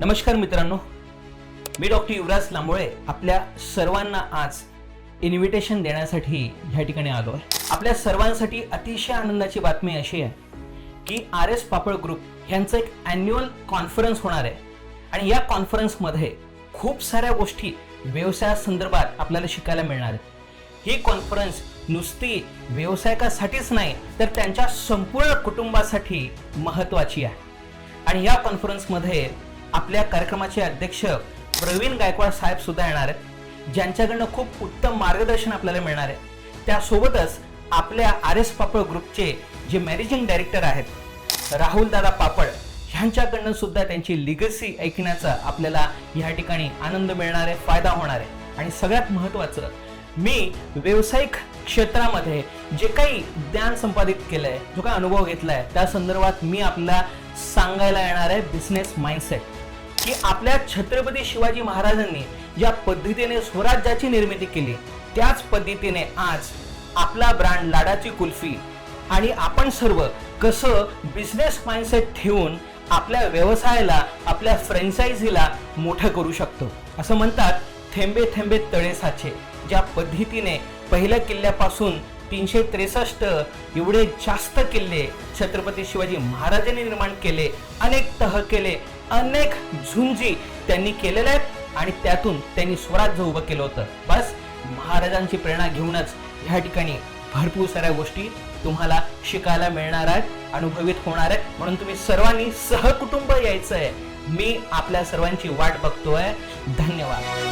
नमस्कार मित्रांनो. मी डॉक्टर युवराज लांबोळे आपल्या सर्वांना आज इन्व्हिटेशन देण्यासाठी ह्या ठिकाणी आलो आहे आपल्या सर्वांसाठी अतिशय आनंदाची बातमी अशी आहे की आर एस पापड ग्रुप यांचं एक अॅन्युअल कॉन्फरन्स होणार आहे. आणि या कॉन्फरन्समध्ये खूप साऱ्या गोष्टी व्यवसायासंदर्भात आपल्याला शिकायला मिळणार आहेत. ही कॉन्फरन्स नुसती व्यवसायकासाठीच नाही तर त्यांच्या संपूर्ण कुटुंबासाठी महत्त्वाची आहे. आणि या कॉन्फरन्समध्ये आपल्या कार्यक्रमाचे अध्यक्ष प्रवीण गायकवाड साहेब सुद्धा येणार आहेत ज्यांच्याकडनं खूप उत्तम मार्गदर्शन आपल्याला मिळणार आहे. त्यासोबतच आपल्या आर एस पापड ग्रुपचे जे मॅनेजिंग डायरेक्टर आहेत राहुल दादा पापड ह्यांच्याकडनं सुद्धा त्यांची लिगसी ऐकण्याचा आपल्याला या ठिकाणी आनंद मिळणार आहे फायदा होणार आहे. आणि सगळ्यात महत्त्वाचं मी व्यावसायिक क्षेत्रामध्ये जे काही ज्ञान संपादित केलंय जो काही अनुभव घेतलाय त्या संदर्भात मी आपल्याला सांगायला येणार आहे बिझनेस माइंडसेट की आपल्या छत्रपती शिवाजी महाराजांनी ज्या पद्धतीने स्वराज्याची निर्मिती केली त्याच पद्धतीने आज आपला ब्रँड लाडाची कुल्फी आणि आपण सर्व कसं बिझनेस माइंडसेट ठेवून आपल्या व्यवसायाला आपल्या फ्रँचायझीला मोठं करू शकतो. असं म्हणतात थेंबे थेंबे तळे साचे ज्या पद्धतीने पहिल्या किल्ल्यापासून तीनशे त्रेसष्ट एवढे जास्त किल्ले छत्रपती शिवाजी महाराजांनी निर्माण केले अनेक तह केले अनेक झुंजी त्यांनी केलेल्या आहेत आणि त्यातून त्यांनी स्वराज्य उभं केलं होतं. बस महाराजांची प्रेरणा घेऊनच ह्या ठिकाणी भरपूर साऱ्या गोष्टी तुम्हाला शिकायला मिळणार आहेत अनुभवित होणार आहेत. म्हणून तुम्ही सर्वांनी सहकुटुंब यायचं आहे मी आपल्या सर्वांची वाट बघतोय. धन्यवाद.